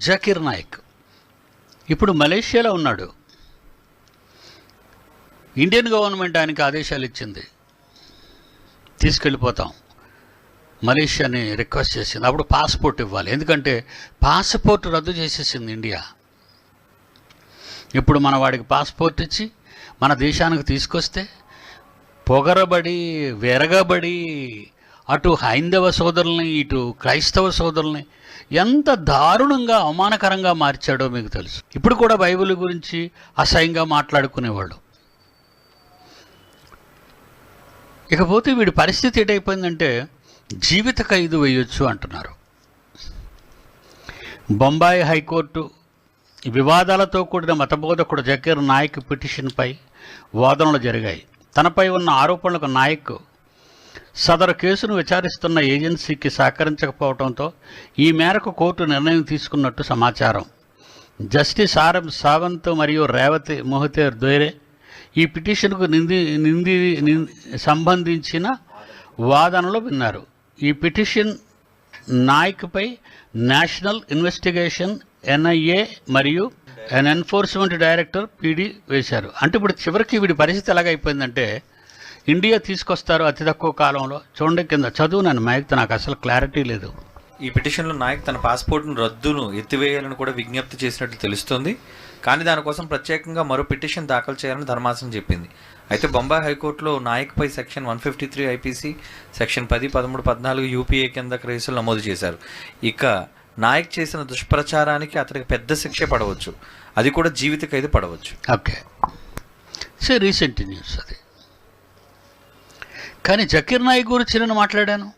జకీర్ నాయక్. ఇప్పుడు మలేషియాలో ఉన్నాడు. ఇండియన్ గవర్నమెంట్ ఆయనకి ఆదేశాలు ఇచ్చింది. తీసుకెళ్ళిపోతాం. మలేషియాని రిక్వెస్ట్ చేసింది. అప్పుడు పాస్పోర్ట్ ఇవ్వాలి. ఎందుకంటే పాస్పోర్ట్ రద్దు చేసేసింది ఇండియా. ఇప్పుడు మన వాడికి పాస్పోర్ట్ ఇచ్చి మన దేశానికి తీసుకొస్తే పొగరబడి వెరగబడి అటు హైందవ సోదరుల్ని ఇటు క్రైస్తవ సోదరుల్ని ఎంత దారుణంగా అవమానకరంగా మార్చాడో మీకు తెలుసు. ఇప్పుడు కూడా బైబిల్ గురించి అసహ్యంగా మాట్లాడుకునేవాడు. ఇకపోతే వీడి పరిస్థితి ఏటైపోయిందంటే జీవిత ఖైదు వేయొచ్చు అంటున్నారు. బొంబాయి హైకోర్టు వివాదాలతో కూడిన మతబోధకుడు జకీర్ నాయక్ పిటిషన్పై వాదనలు జరిగాయి. తనపై ఉన్న ఆరోపణలకు నాయక్ సదరు కేసును విచారిస్తున్న ఏజెన్సీకి సహకరించకపోవడంతో ఈ మేరకు కోర్టు నిర్ణయం తీసుకున్నట్టు సమాచారం. జస్టిస్ ఆర్ఎం సావంత్ మరియు రేవతి మొహతేర్ ద్వేరే ఈ పిటిషన్కు నింది నింది సంబంధించిన వాదనలు విన్నారు. ఈ పిటిషన్ నాయక్పై నేషనల్ ఇన్వెస్టిగేషన్ ఎన్ఐఏ మరియు ఎన్ ఎన్ఫోర్స్మెంట్ డైరెక్టర్ పీడీ వేశారు. అంటే ఇప్పుడు చివరికి వీడి పరిస్థితి ఎలాగైపోయిందంటే ఇండియా తీసుకొస్తారు అతి తక్కువ కాలంలో. చూడండి కింద చదువు నన్ను మైక్ నాకు అసలు క్లారిటీ లేదు. ఈ పిటిషన్లో నాయక్ తన పాస్పోర్ట్ను రద్దును ఎత్తివేయాలని కూడా విజ్ఞప్తి చేసినట్లు తెలుస్తోంది. కానీ దానికోసం ప్రత్యేకంగా మరో పిటిషన్ దాఖలు చేయాలని ధర్మాసనం చెప్పింది. అయితే బొంబాయి హైకోర్టులో నాయక్పై section one fifty three IPC section పది పదమూడు పద్నాలుగు యూపీఏ కింద కేసులు నమోదు చేశారు. ఇక నాయక్ చేసిన దుష్ప్రచారానికి అతనికి పెద్ద శిక్ష పడవచ్చు. అది కూడా జీవిత ఖైదు పడవచ్చు. ఓకే. సో రీసెంట్ న్యూస్ అది. కానీ జకీర్ నాయక్ గురించి నేను మాట్లాడాను.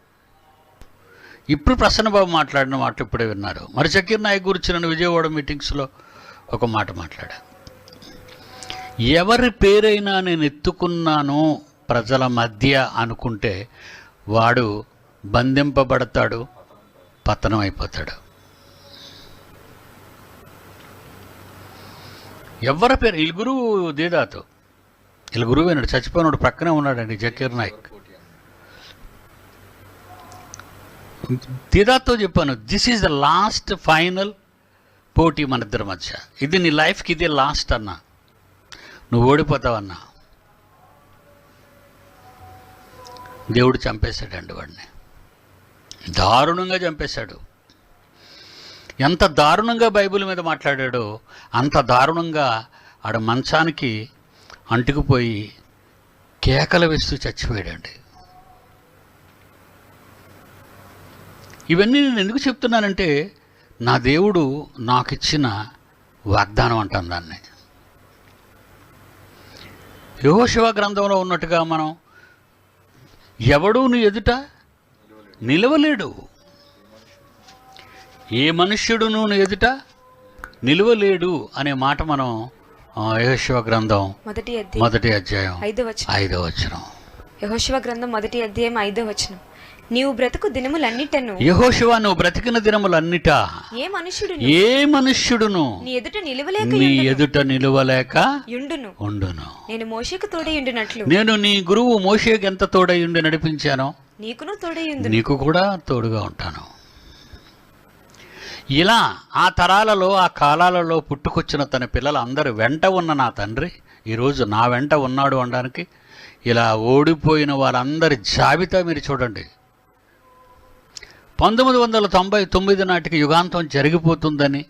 ఇప్పుడు ప్రసన్నబాబు మాట్లాడిన మాట ఇప్పుడే విన్నారు. మరి జకీర్ నాయక్ గురించి నేను విజయవాడ మీటింగ్స్లో ఒక మాట మాట్లాడాను. ఎవరి పేరైనా నేను ఎత్తుకున్నాను ప్రజల మధ్య అనుకుంటే వాడు బంధింపబడతాడు పతనం అయిపోతాడు. ఎవరి పేరు? ఇలుగురు దేదాతో. వీళ్ళ గురువు అయినాడు చచ్చిపోయినాడు ప్రక్కనే ఉన్నాడండి జకీర్ నాయక్. దేదాతో చెప్పాను this is the last final పోటీ మన ఇద్దరి మధ్య. ఇది నీ లైఫ్కి ఇదే లాస్ట్ అన్నా. నువ్వు ఓడిపోతావన్నా. దేవుడు చంపేశాడండి వాడిని. దారుణంగా చంపేశాడు. ఎంత దారుణంగా బైబిల్ మీద మాట్లాడాడో అంత దారుణంగా ఆడ మంచానికి అంటుకుపోయి కేకలు వేస్తూ చచ్చిపోయాడండి. ఇవన్నీ నేను ఎందుకు చెప్తున్నానంటే నా దేవుడు నాకు ఇచ్చిన వాగ్దానం అంటాను దాన్ని. యెహోషువ గ్రంథంలో ఉన్నట్టుగా మనం ఎవడూ నీ ఎదుట నిలవలేడు. ఏ మనుష్యుడును నీ ఎదుట నిలవలేడు అనే మాట మనం ఆ, యెహోషువ గ్రంథం మొదటి అధ్యాయం. మొదటి అధ్యాయం. ఐదో వచనం. ఐదో వచనం. యహోశివ గ్రంథం మొదటి అధ్యాయం ఐదో వచనం. నీవు బ్రతుకు దినములన్నిటను. యెహోషువ నువ్వు బ్రతికిన దినములన్నిటా. ఏ మనుషుడు ఏ మనుష్యుడును? నీ ఎదుట నిలవలేక నీ. ఎదుట నిలువలేక యుండును ఉండును. నేను మోషకు తోడై ఉండినట్లు. నేను నీ గురువు మోషేకి ఎంత తోడయుండి నడిపించానో నీకును తోడై ఉండును. నీకు కూడా తోడుగా ఉంటాను. ఇలా ఆ తరాలలో ఆ కాలాలలో పుట్టుకొచ్చిన తన పిల్లలందరి వెంట ఉన్న నా తండ్రి ఈరోజు నా వెంట ఉన్నాడు అనడానికి ఇలా ఓడిపోయిన వారందరి జాబితా మీరు చూడండి. పంతొమ్మిది వందల తొంభై తొమ్మిది నాటికి యుగాంతం జరిగిపోతుందని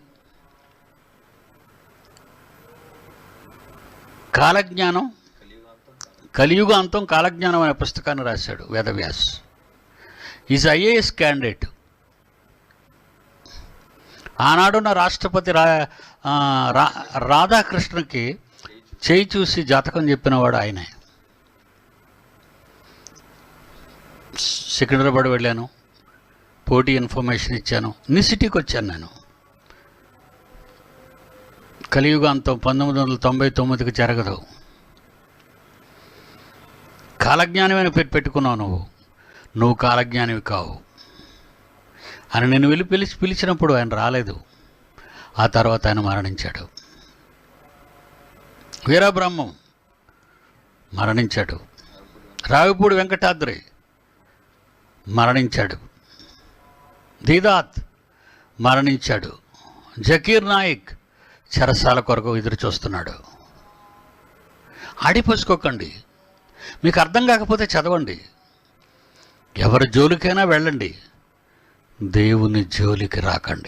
కాలజ్ఞానం కలియుగాంతం కాలజ్ఞానం అనే పుస్తకాన్ని రాశాడు వేదవ్యాస్. Is IAS candidate. ఆనాడున్న రాష్ట్రపతి రా రా రాధాకృష్ణకి చేయి చూసి జాతకం చెప్పినవాడు ఆయనే. సికింద్రాబాద్ వెళ్ళాను పోటీ ఇన్ఫర్మేషన్ ఇచ్చాను నీ సిటీకి వచ్చాను నేను. కలియుగాంతం పంతొమ్మిది వందల తొంభై తొమ్మిదికి జరగదు. కాలజ్ఞానమైన పేరు పెట్టుకున్నావు నువ్వు. నువ్వు కాలజ్ఞానివి కావు. అని నేను వెళ్ళి పిలిచి పిలిచినప్పుడు ఆయన రాలేదు. ఆ తర్వాత ఆయన మరణించాడు. వీరబ్రహ్మం మరణించాడు. రావిపూడి వెంకటాద్రి మరణించాడు. దీదాత్ మరణించాడు. జకీర్ నాయక్ చెరసాల కొరకు ఎదురు చూస్తున్నాడు. ఆడిపోసుకోకండి. మీకు అర్థం కాకపోతే చదవండి. ఎవరి జోలికైనా వెళ్ళండి. దేవుని జోలికి రాకండి.